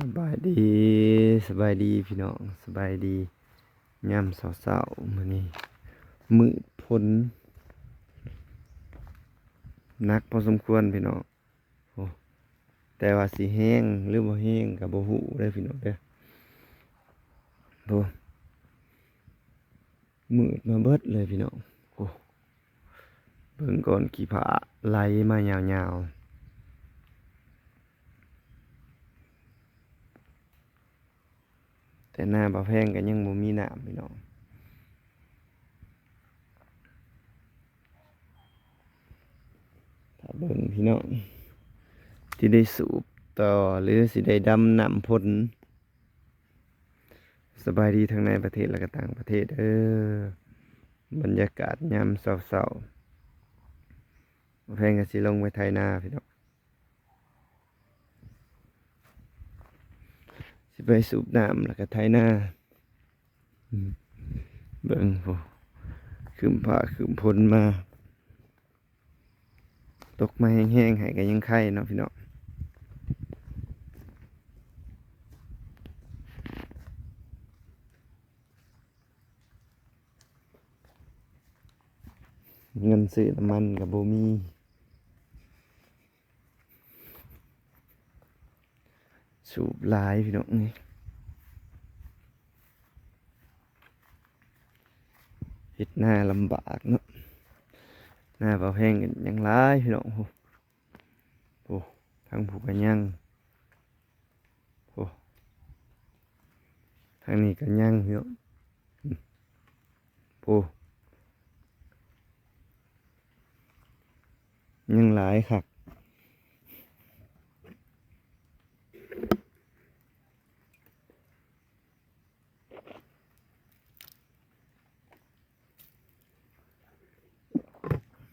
สบายดีสบายดีพี่น้องสบายดียามเสาๆมื้อนี้มืดพ้นนักพอสมควรพี่น้องโอ้แต่ว่าสิแห้งหรือบ่แห้งก็บ่ฮู้เด้พี่น้องเด้อโตมืดมาเบิดเลยพี่น้องโอ้เบิ่งก่อนกี่ผาไหลมายาวๆ แต่หน้าบ่าแพงก็ยังบ่มีน้ำพี่น้องถ้าเบิ่งพี่น้องที่ได้สูบต่อหรือสิได้ดำน้ำพ่นสบายดีทั้งในประเทศและก็ต่างประเทศเออบรรยากาศยามเศร้าๆแพงก็สิลงไปไทยนาพี่น้อง สิไปสูบน้ำแล้วก็ไถนาเบิ่งโหขึ้นผ้าขึ้นพลมา ตกมาแห้งๆให้ก็ยังไข่เนาะพี่เน้องเงินซื้อน้ำมันกับโบมี สูบลายพี่น้องนี่เฮ็ดหน้าลำบากเนาะหน้าเบาแพงกันยังหลายพี่น้องโอ้โหทางผูกกันยังโอ้ทางนี้กันยังพี่น้องโอ้ยังหลายคัก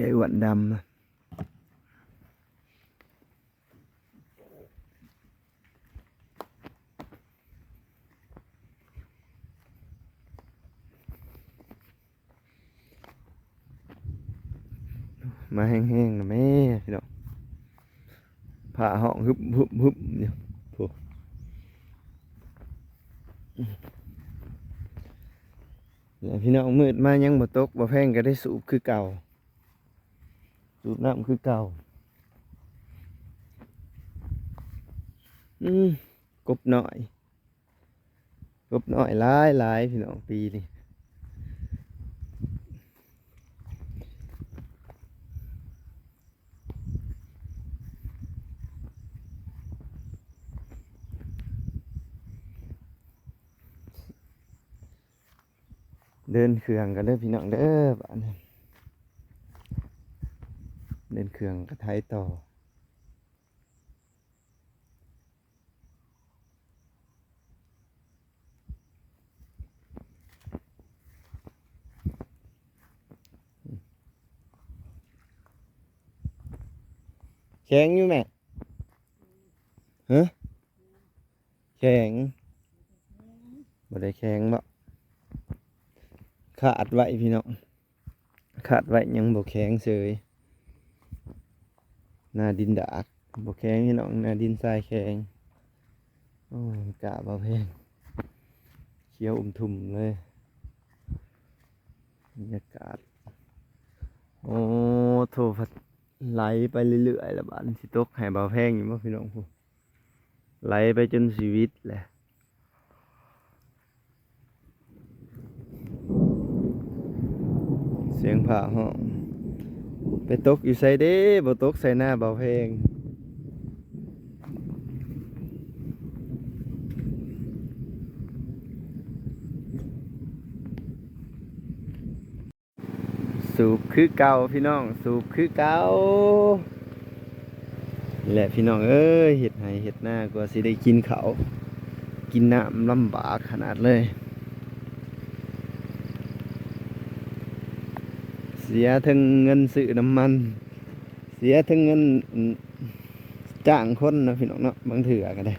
ใหญ่อ้วนดำนะมาแห้งๆนะแม่พี่น้องผ่าห้องฮึบฮึบฮึบเนี่ยโถ่เนี่ยพี่น้องมืดมายังบ่ตกบ่แพงก็ได้สูบคือเก่า สูบน้ำคือเก่า อืมกบหน่อย กบหน่อยหลายหลายพี่น้องปีนี่เดินเครื่องกันเด้อพี่น้องเด้อบ้านนี้เดินเครื่องกระไทยต่อ แข็งอยู่แม่ฮะแข็งบ่ได้แข็งบ่ขาดไว้พี่น้องขาดไว้ยังบ่แข็งเสย หน้าดินดากบกแข็งพี่น้องหน้าดินทรายแข็งโอ้ยกะบ่เพงเขียวอุ่มทุ่มเลยบรรยากาศ โอ้โถพัดไหลไปเรื่อยๆแล้วบ้านสิตกห้เบาแพงอยู่บ่พี่น้องผู้ไหลไปจนชีวิตแหละเสียงผ่าห้อง ไปตกอยู่ใส่เด้บ่ตกใส่หน้าเบาเพลงสูบคือเก่าพี่น้อง สูบคือเก่าแหละพี่น้องเอ้ยเห็ดไห้เห็ดหน้ากว่าสิได้กินเขา กินน้ำลำบากขนาดเลย เสียทั้งเงินซื้อน้ำมัน เสียทั้งเงินจ้างคนนะพี่น้องเนาะบางเถื่อก็ได้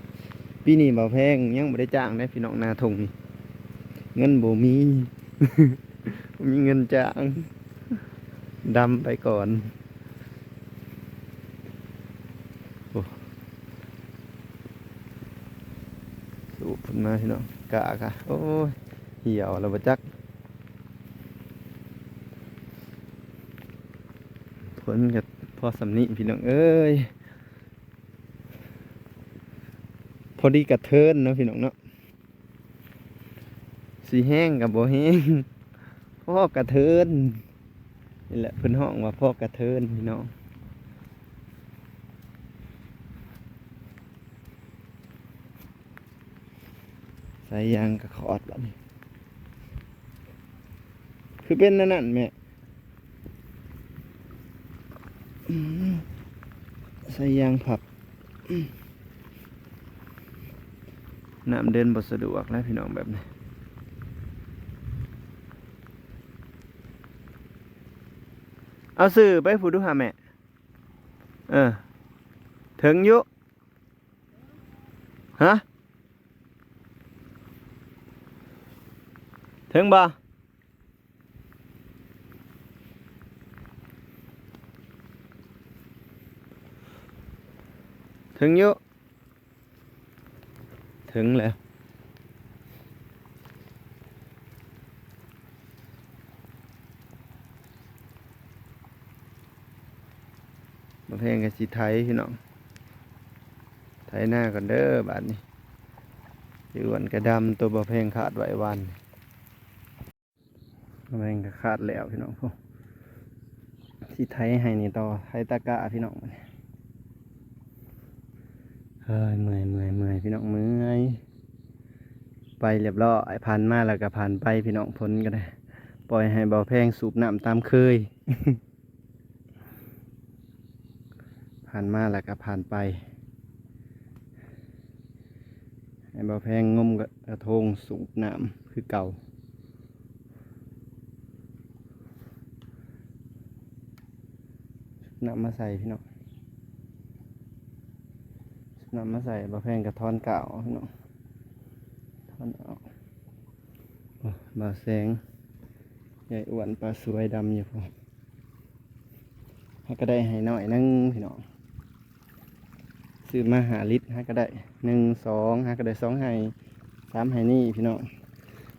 ปีนี้บ่แพงยังบ่ได้จ้างได้พี่น้องนาทงเงินบ่มีมีเงินจ้างดำไปก่อนสูบขึ้นมาพี่น้องกะกะโอ้ยเหี่ยวแล้วบ่จัก ผลกับพอสำนิพี่น้องเอ้ยพอดีกระเทินเนาะพี่น้องเนาะสีแห้งกับบ่แห้งพ่อกระเทินนี่แหละเพิ่นห้องว่าพ่อกระเทินพี่น้องใส่ยางกระขอดแบบนี้คือเป็นนั่นนั่นแม่อืม ใส่ยางผับน้ำเดินบสะดวกแล้วพี่น้องแบบนี้เอาซื้อไปผู้ดูหาแม่ เออ ถึงยุฮะ ถึงบ่ ถึงอยุถึงแล้วมาเพลงกับสีไทยพี่น้อง ไทยหน้ากันเด้อบาดนี้อยู่วันกระดำตัวบ่เพลงขาดไหววันมาเพลงก็ขาดแล้วพี่น้องพวกสีไทยให้นี่ต่อไทยตะกะพี่น้องนเฮ้ ยเมื่อยเมื่อยเมื่อยพี่น้องเมื่อยไปเรียบร้อยผ่านมาแล้วก็ผ่านไปพี่น้องพ้นก็ได้ปล่อยให้เบาแพงสูบน้ำตามเคย ผ่านมาแล้วก็ผ่านไปไอ้เบาแพงงมกระทงสูบน้ำคือเก่าน้ำมาใส่พี่น้อง นำมาใส่บ่าแพงกระทอนเก่าพี่น้องทอนออกบาแสงใหญ่อ้วนปลาสวยดำอยู่พอให้ก็ได้ให้หน่อยนึงพี่น้องซื้อมาหาลิตรฮะก็ได้หนึ่งสองฮะก็ได้สองไห้สามไห้นี่พี่น้อง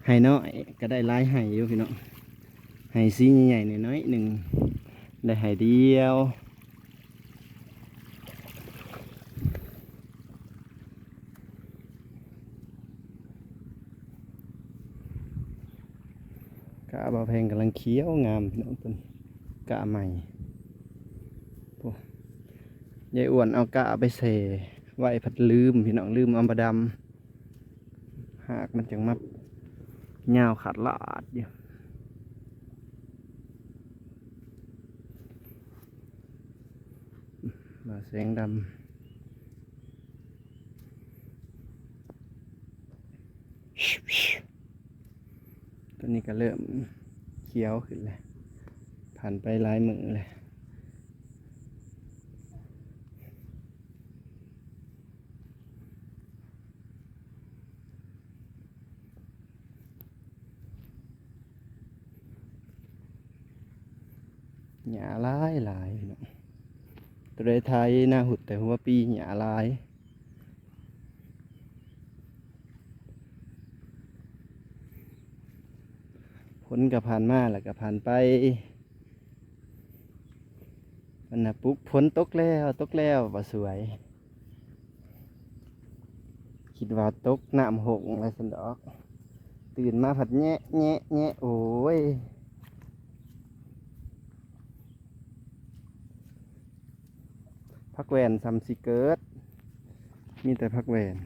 ไห้น้อยก็ได้หลายไห้อยู่พี่น้องไห้ซีใหญ่ๆน้อยหนึ่งได้ไห้เดียว บาเพงกำลังเคี้ยวงามพี่น้องต้นกะใหม่ยายอ้วนเอากะไปเสไว้ผัดลืมพี่น้องลืมอามาดำหากมันจังมาเงาวขาดลาดอยู่มาแสงดำ ตัวนี้ก็เริ่มเขียวขึ้นเลยผ่านไปหลายมือเลยหญ้าลายหลายตัวใดไทยหน้าหุดแต่หัวปีหญ้าลาย ผลกับผ่านมาแล้วก็ผ่านไปมันนะปุ๊บฝนตกแล้วตกแล้วบ่สวย คิดว่าตกน้ำหงอะไรสันดอก ตื่นมาผัดแงะแงะแงะโอ้ยพักแวนซัมซิเกิร์ตมีแต่พักแวน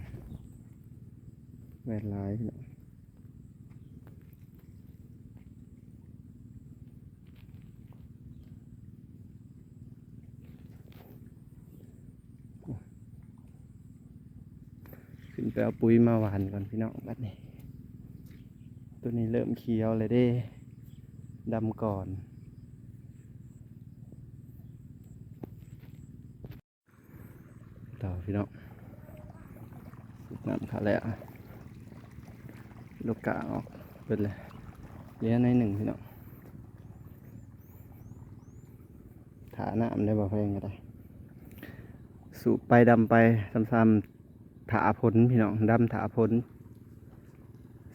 แวนลายพี่น้อง ขึ้นไปเอาปุ๋ยมาหวานก่อนพี่น้องบัดนี้ ตัวนี้เริ่มเขียวเลยเด้ดำก่อน ต่อพี่น้องสูบน้ำขาแล้วลูกกาออกเป็นเลยเลี้ยในหนึ่งพี่น้องถาน้ำได้บ่เพลงก็ได้ สูบไปดำไปซ้ำ ถาผลพี่น้องดำถาผล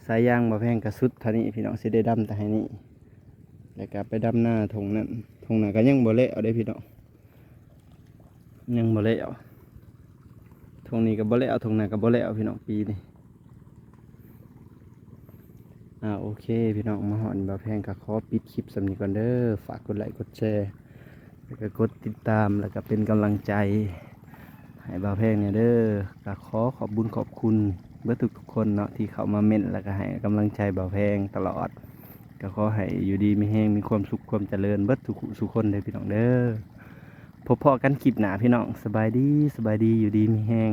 สายยางบ่แพงกระสุดท่านี้พี่น้องสิได้ดำแต่ให้นี่แล้วก็ไปดำหน้าทงนั้นทงนั้นก็ยังบ่เละเอาได้พี่น้องยังบ่เละเอาทงนี้ก็บ่เละเอาทงนั้นก็บ่เละเอาพี่น้องปีนี้อ่าโอเค พี่น้องมาหอนบ่แพงก็ขอปิดคลิปสำนี้ก่อนเด้อฝากกดไลค์กดแชร์แล้วก็กดติดตามแล้วก็เป็นกำลังใจ ให้บ่าวแพงเนี่ยเด้อกะขอขอบบุญขอบคุณเบิดทุกทุกคนเนาะที่เข้ามาเม่นแล้วก็ให้กำลังใจบ่าวแพงตลอดก็ขอให้อยู่ดีมีแห้งมีความสุขความเจริญเบิดทุกสุขคนเลยพี่น้องเด้อพบพอกันคลิปหนาพี่น้องสบายดีสบายดีอยู่ดีมีแห้ง